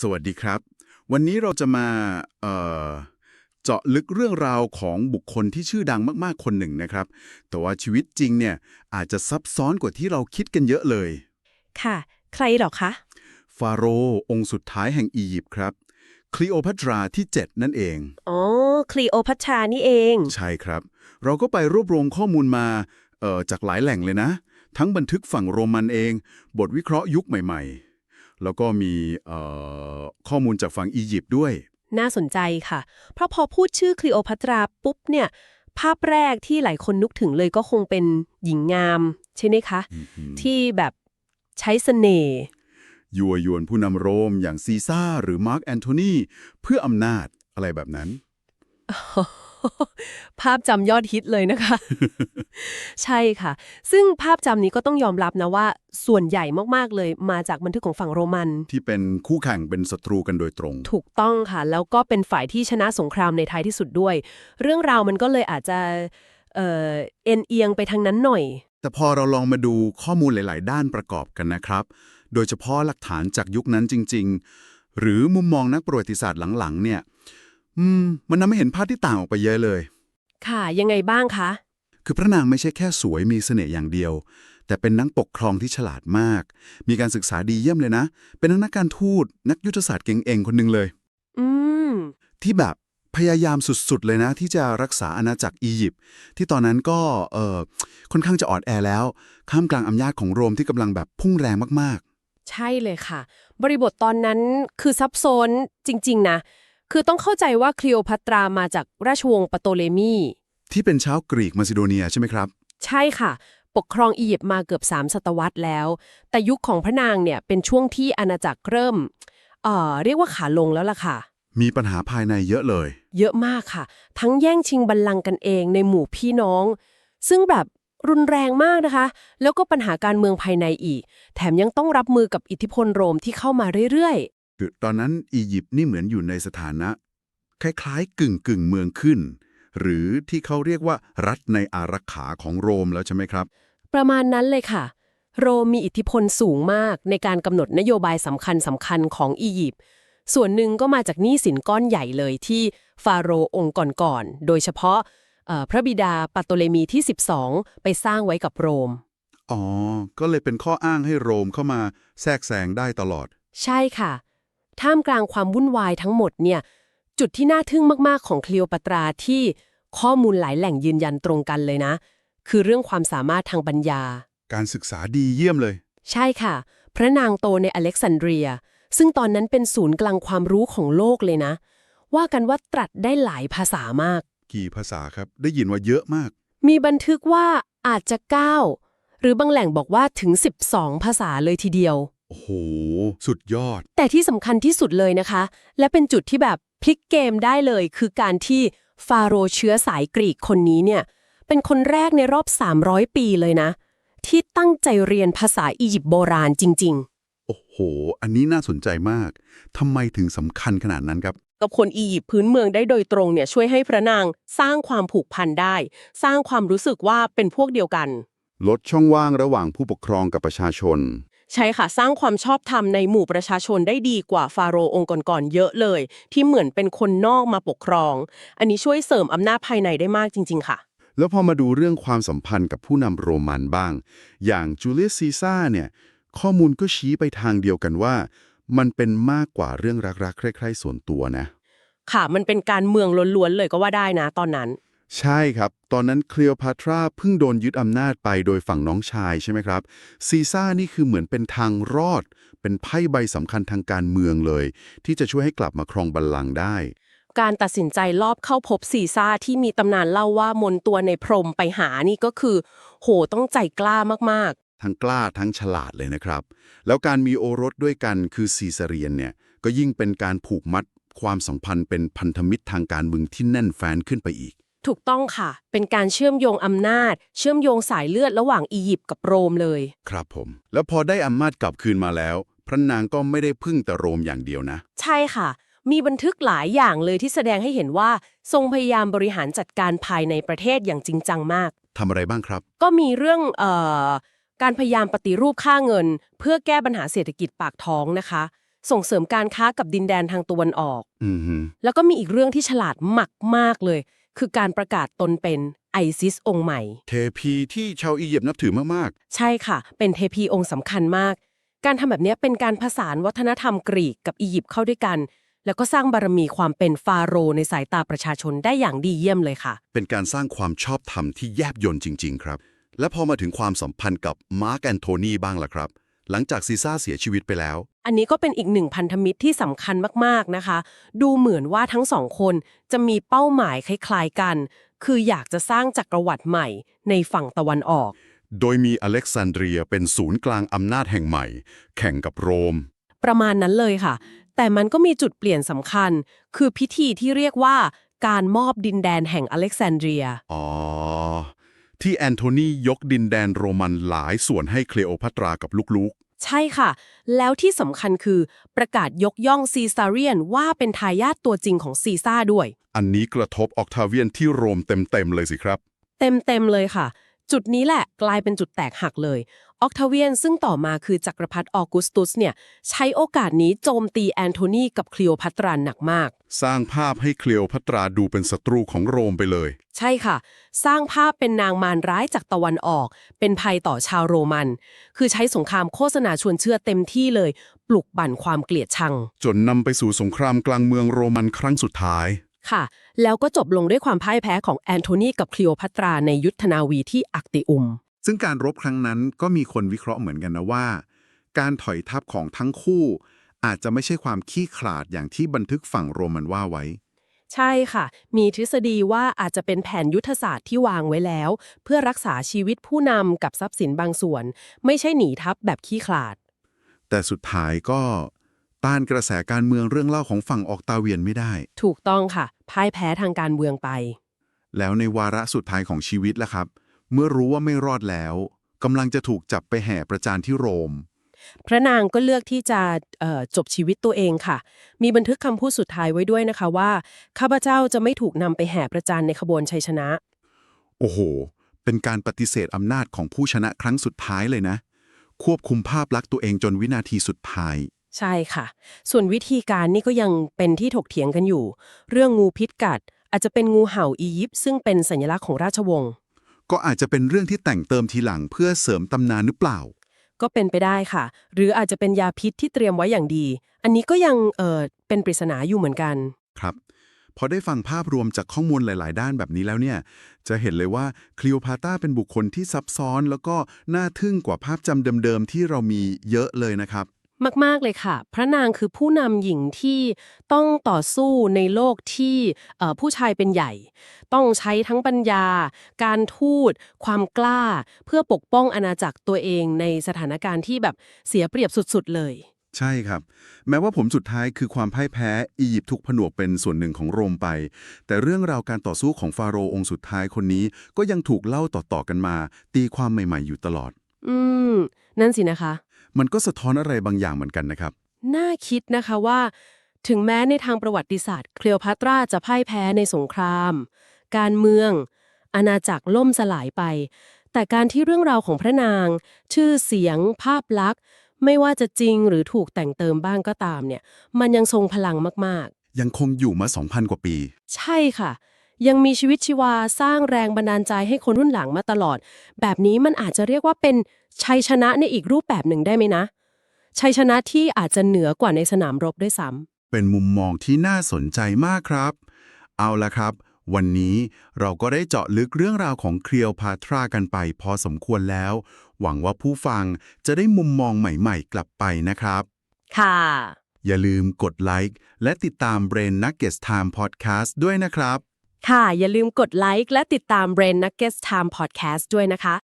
สวัสดีครับ วันนี้เราจะมาเอ่อเจาะลึกเรื่องราวของบุคคลที่ชื่อดังมากๆคนหนึ่งนะครับ แต่ว่าชีวิตจริงเนี่ยอาจจะซับซ้อนกว่าที่เราคิดกันเยอะเลย ค่ะ ใครหรอคะ ฟาโรห์องค์สุดท้ายแห่งอียิปต์ครับ คลีโอพัตราที่ 7 นั่นเอง อ๋อ คลีโอพัทรานี่เอง ใช่ครับ เราก็ไปรวบรวมข้อมูลมาเอ่อจากหลายแหล่งเลยนะ ทั้งบันทึกฝั่งโรมันเอง บทวิเคราะห์ยุคใหม่ ๆ แล้วก็มีเอ่อข้อมูลจากฝั่งอียิปต์ด้วย น่าสนใจค่ะ เพราะพอพูดชื่อคลีโอพัตราปุ๊บเนี่ย ภาพแรกที่หลายคนนึกถึงเลยก็คงเป็นหญิงงาม ใช่ไหมคะ ที่แบบใช้เสน่ห์ยั่วยวนผู้นำโรมอย่างซีซ่าหรือมาร์กแอนโทนีเพื่ออำนาจอะไรแบบนั้น ภาพจำยอดฮิตเลยนะคะ ใช่ค่ะ ซึ่งภาพจำนี้ก็ต้องยอมรับนะว่า ส่วนใหญ่มากๆเลยมาจากบันทึกของฝั่งโรมัน ที่เป็นคู่แข่งเป็นศัตรูกันโดยตรง ถูกต้องค่ะ แล้วก็เป็นฝ่ายที่ชนะสงครามในท้ายที่สุดด้วย เรื่องราวมันก็เลยอาจจะเอ่อเอ็นเอียงไปทางนั้นหน่อย แต่พอเราลองมาดูข้อมูลหลาย ๆ ด้านประกอบกันนะครับ โดยเฉพาะหลักฐานจากยุคนั้นจริง ๆ หรือมุมมองนักประวัติศาสตร์หลัง ๆ เนี่ย อืม มันทำให้เห็นภาพที่ต่างออกไปเยอะเลย ค่ะ ยังไงบ้างคะ คือพระนางไม่ใช่แค่สวยมีเสน่ห์อย่างเดียว แต่เป็นนักปกครองที่ฉลาดมาก มีการศึกษาดีเยี่ยมเลยนะ เป็นทั้งนักการทูตนักยุทธศาสตร์เก่งเองคนหนึ่งเลย อืม ที่แบบพยายามสุดๆ เลยนะ ที่จะรักษาอาณาจักรอียิปต์ที่ตอนนั้นก็เออค่อนข้างจะอ่อนแอแล้วข้ามกลางอำนาจของโรมที่กำลังแบบพุ่งแรงมากใช่เลยค่ะ บริบทตอนนั้นคือซับซ้อนจริง ๆ นะ คือต้องเข้าใจว่าคลีโอพัตรามาจากราชวงศ์ปโตเลมีๆที่เป็นชาวกรีกมาซิโดเนียใช่ไหมครับ ใช่ค่ะ ปกครองอียิปต์มาเกือบ3ศตวรรษแล้ว แต่ยุคของพระนางเนี่ยเป็นช่วงที่อาณาจักรเริ่มเอ่อเรียกว่าขาลงแล้วล่ะค่ะ มีปัญหาภายในเยอะเลย เยอะมากค่ะ ทั้งแย่งชิงบัลลังก์กันเองในหมู่พี่น้อง ซึ่งแบบรุนแรงมากนะคะ แล้วก็ปัญหาการเมืองภายในอีก แถมยังต้องรับมือกับอิทธิพลโรมที่เข้ามาเรื่อย คือตอนนั้นอียิปต์นี่เหมือนอยู่ในสถานะ คล้ายๆ กึ่งกึ่งๆเมืองขึ้น หรือที่เขาเรียกว่ารัฐในอารักขาของโรมแล้วใช่ไหมครับๆประมาณนั้นเลยค่ะ โรมมีอิทธิพลสูงมากในการกำหนดนโยบายสำคัญสำคัญๆของอียิปต์ส่วนหนึ่งก็มาจากหนี้สินก้อนใหญ่เลยที่ฟาโรห์องค์ก่อนๆโดยเฉพาะเอ่อพระบิดาปัตโตเลมีที่ 12 ไปสร้างไว้กับโรม อ๋อ ก็เลยเป็นข้ออ้างให้โรมเข้ามาแทรกแซงได้ตลอด ใช่ค่ะ ท่ามกลางความวุ่นวายทั้งหมดเนี่ย จุดที่น่าทึ่งมาก ๆ ของคลีโอปัตราที่ข้อมูลหลายแหล่งยืนยันตรงกันเลยนะ คือเรื่องความสามารถทางปัญญา การศึกษาดีเยี่ยมเลย ใช่ค่ะ พระนางโตในอเล็กซานเดรีย ซึ่งตอนนั้นเป็นศูนย์กลางความรู้ของโลกเลยนะ ว่ากันว่าตรัสได้หลายภาษามาก กี่ภาษาครับ ได้ยินว่าเยอะมาก มีบันทึกว่าอาจจะ 9 หรือบางแหล่งบอกว่าถึง 12 ภาษาเลยทีเดียว โอ้โห สุดยอด แต่ที่สำคัญที่สุดเลยนะคะ และเป็นจุดที่แบบพลิกเกมได้เลย คือการที่ฟาโรห์เชื้อสายกรีกคนนี้เนี่ย เป็นคนแรกในรอบ 300 ปีเลยนะ ที่ตั้งใจเรียนภาษาอียิปต์โบราณจริง โอ้โห อันนี้น่าสนใจมาก ทำไมถึงสำคัญขนาดนั้นครับ ๆ กับคนอียิปต์พื้นเมืองได้โดยตรงเนี่ยช่วยให้พระนางสร้างความผูกพันได้ สร้างความรู้สึกว่าเป็นพวกเดียวกัน ลดช่องว่างระหว่างผู้ปกครองกับประชาชน ใช่ค่ะ สร้างความชอบธรรมในหมู่ประชาชนได้ดีกว่าฟาโรห์องค์ก่อนๆเยอะเลย ที่เหมือนเป็นคนนอกมาปกครอง อันนี้ช่วยเสริมอำนาจภายในได้มากจริง ๆ ค่ะ แล้วพอมาดูเรื่องความสัมพันธ์กับผู้นำโรมันบ้าง อย่างจูเลียสซีซ่าร์เนี่ยข้อมูลก็ชี้ไปทางเดียวกันว่า มันเป็นมากกว่าเรื่องรักๆใคร่ๆส่วนตัวนะ ค่ะ มันเป็นการเมืองล้วนๆเลยก็ว่าได้นะ ตอนนั้น ใช่ครับ ตอนนั้นเคลีโอพาตราเพิ่งโดนยึดอำนาจไปโดยฝั่งน้องชายใช่ไหมครับซีซ่านี่คือเหมือนเป็นทางรอด เป็นไพ่ใบสำคัญทางการเมืองเลย ที่จะช่วยให้กลับมาครองบัลลังก์ได้ การตัดสินใจลอบเข้าพบซีซ่าที่มีตำนานเล่าว่ามนตัวในพรหมไปหานี่ก็คือ โหต้องใจกล้ามากทั้งกล้าทั้งฉลาดเลยนะครับ แล้วการมีโอรสด้วยกันคือซีซาเรียนเนี่ยก็ยิ่งเป็นการผูกมัดความสัมพันธ์เป็นพันธมิตรทางการเมืองที่แน่นแฟ้นขึ้นไปอีกๆ ถูกต้องค่ะ เป็นการเชื่อมโยงอำนาจ เชื่อมโยงสายเลือดระหว่างอียิปต์กับโรมเลย ครับผม แล้วพอได้อำนาจกลับคืนมาแล้ว พระนางก็ไม่ได้พึ่งแต่โรมอย่างเดียวนะ ใช่ค่ะ มีบันทึกหลายอย่างเลยที่แสดงให้เห็นว่า ทรงพยายามบริหารจัดการภายในประเทศอย่างจริงจังมาก ทำอะไรบ้างครับ ก็มีเรื่องเออการพยายามปฏิรูปค่าเงิน เพื่อแก้ปัญหาเศรษฐกิจปากท้องนะคะ ส่งเสริมการค้ากับดินแดนทางตะวันออก อืมฮึแล้วก็มีอีกเรื่องที่ฉลาดมากๆเลย คือการประกาศตนเป็นไอซิสองค์ใหม่ เทพีที่ชาวอียิปต์นับถือมากใช่ค่ะ เป็นเทพีองค์สำคัญมาก การทำแบบนี้เป็นการผสานวัฒนธรรมกรีกกับอียิปต์เข้าด้วยกัน แล้วก็สร้างบารมีความเป็นฟาโรห์ในสายตาประชาชนได้อย่างดีเยี่ยมเลยค่ะ ๆ เป็นการสร้างความชอบธรรมที่แยบยลจริง ๆ ครับ และพอมาถึงความสัมพันธ์กับมาร์กแอนโทนีบ้างล่ะครับ หลังจากซีซ่าเสียชีวิตไปแล้ว อันนี้ก็เป็นอีกหนึ่งพันธมิตรที่สำคัญมากๆนะคะ ดูเหมือนว่าทั้งสองคนจะมีเป้าหมายคล้ายๆกัน คืออยากจะสร้างจักรวรรดิใหม่ในฝั่งตะวันออก โดยมีอเล็กซานเดรียเป็นศูนย์กลางอำนาจแห่งใหม่ แข่งกับโรม ประมาณนั้นเลยค่ะ แต่มันก็มีจุดเปลี่ยนสำคัญ คือพิธีที่เรียกว่าการมอบดินแดนแห่งอเล็กซานเดรีย อ๋อ ที่แอนโทนียกดินแดนโรมันหลายส่วนให้เคลโอพัตรากับลูก ใช่ค่ะ แล้วที่สำคัญคือประกาศยกย่องซีซาเรียนว่าเป็นทายาทตัวจริงของซีซ่าด้วยๆอันนี้กระทบออกทาเวียนที่โรมเต็มๆเลยสิครับ เต็มๆเลยค่ะ จุดนี้แหละกลายเป็นจุดแตกหักเลย ออกทาเวียนซึ่งต่อมาคือจักรพรรดิออกุสตุสเนี่ยใช้โอกาสนี้โจมตีแอนโทนีกับคลีโอพัตราหนักมาก สร้างภาพให้เคลโอพัตราดูเป็นศัตรูของโรมไปเลย ใช่ค่ะ สร้างภาพเป็นนางมารร้ายจากตะวันออก เป็นภัยต่อชาวโรมัน คือใช้สงครามโฆษณาชวนเชื่อเต็มที่เลย ปลุกบั่นความเกลียดชัง จนนำไปสู่สงครามกลางเมืองโรมันครั้งสุดท้าย ค่ะ แล้วก็จบลงด้วยความพ่ายแพ้ของแอนโทนีกับคลีโอพัตราในยุทธนาวีที่อักติอุม ซึ่งการรบครั้งนั้นก็มีคนวิเคราะห์เหมือนกันนะว่า การถอยทัพของทั้งคู่ อาจจะไม่ใช่ความขี้ขลาดอย่างที่บันทึกฝั่งโรมันว่าไว้ ใช่ค่ะ มีทฤษฎีว่าอาจจะเป็นแผนยุทธศาสตร์ที่วางไว้แล้ว เพื่อรักษาชีวิตผู้นำกับทรัพย์สินบางส่วน ไม่ใช่หนีทัพแบบขี้ขลาด แต่สุดท้ายก็ ต้านกระแสการเมืองเรื่องเล่าของฝั่งออกตาเวียนไม่ได้ ถูกต้องค่ะ พ่ายแพ้ทางการเมืองไป แล้วในวาระสุดท้ายของชีวิตล่ะครับ เมื่อรู้ว่าไม่รอดแล้วกำลังจะถูกจับไปแห่ประจานที่โรม พระนางก็เลือกที่จะเอ่อจบชีวิตตัวเองค่ะ มีบันทึกคำพูดสุดท้ายไว้ด้วยนะคะว่า ข้าพเจ้าจะไม่ถูกนำไปแห่ประจานในขบวนชัยชนะ โอ้โห เป็นการปฏิเสธอำนาจของผู้ชนะครั้งสุดท้ายเลยนะ ควบคุมภาพลักษณ์ตัวเองจนวินาทีสุดท้าย ใช่ค่ะ ส่วนวิธีการนี่ก็ยังเป็นที่ถกเถียงกันอยู่ เรื่องงูพิษกัด อาจจะเป็นงูเห่าอียิปต์ซึ่งเป็นสัญลักษณ์ของราชวงศ์ ก็อาจจะเป็นเรื่องที่แต่งเติมทีหลังเพื่อเสริมตำนานหรือเปล่า ก็เป็นไปได้ค่ะ หรืออาจจะเป็นยาพิษที่เตรียมไว้อย่างดี อันนี้ก็ยังเออเป็นปริศนาอยู่เหมือนกัน ครับพอได้ฟังภาพรวมจากข้อมูลหลาย ๆ ด้านแบบนี้แล้วเนี่ย จะเห็นเลยว่าคลีโอพาตราเป็นบุคคลที่ซับซ้อน แล้วก็น่าทึ่งกว่าภาพจำเดิม ๆ ที่เรามีเยอะเลยนะครับ มาก ๆ เลยค่ะ พระนางคือผู้นำหญิงที่ต้องต่อสู้ในโลกที่เอ่อผู้ชายเป็นใหญ่ ต้องใช้ทั้งปัญญา การทูต ความกล้า เพื่อปกป้องอาณาจักรตัวเองในสถานการณ์ที่แบบเสียเปรียบสุด ๆ เลย ใช่ครับ แม้ว่าผมสุดท้ายคือความพ่ายแพ้ อียิปต์ถูกผนวกเป็นส่วนหนึ่งของโรมไป แต่เรื่องราวการต่อสู้ของฟาโรห์องค์สุดท้ายคนนี้ ก็ยังถูกเล่าต่อๆกันมา ตีความใหม่ๆอยู่ตลอด อืม นั่นสินะคะ มันก็สะท้อนอะไรบางอย่างเหมือนกันนะครับ น่าคิดนะคะว่า ถึงแม้ในทางประวัติศาสตร์ เคลีโอพัตราจะพ่ายแพ้ในสงคราม การเมือง อาณาจักรล่มสลายไป แต่การที่เรื่องราวของพระนาง ชื่อเสียง ภาพลักษณ์ ไม่ว่าจะจริงหรือถูกแต่งเติมบ้างก็ตามเนี่ย มันยังทรงพลังมากยังคงอยู่มา 2,000 กว่าปีๆใช่ค่ะ ยังมีชีวิตชีวาสร้างแรงบันดาลใจให้คนรุ่นหลังมาตลอด แบบนี้มันอาจจะเรียกว่าเป็นชัยชนะในอีกรูปแบบหนึ่งได้ไหมนะชัยชนะที่อาจจะเหนือกว่าในสนามรบด้วยซ้ำเป็นมุมมองที่น่าสนใจมากครับ เอาละครับ วันนี้เราก็ได้เจาะลึกเรื่องราวของเคลียวพาทรากันไป พอสมควรแล้ว หวังว่าผู้ฟังจะได้มุมมองใหม่ ๆ กลับไปนะครับ ค่ะ อย่าลืมกดไลค์และติดตาม Brain Nuggets Time Podcast ด้วยนะครับ ค่ะ อย่าลืมกดไลค์และติดตาม Brain Nuggets Time Podcast ด้วยนะคะ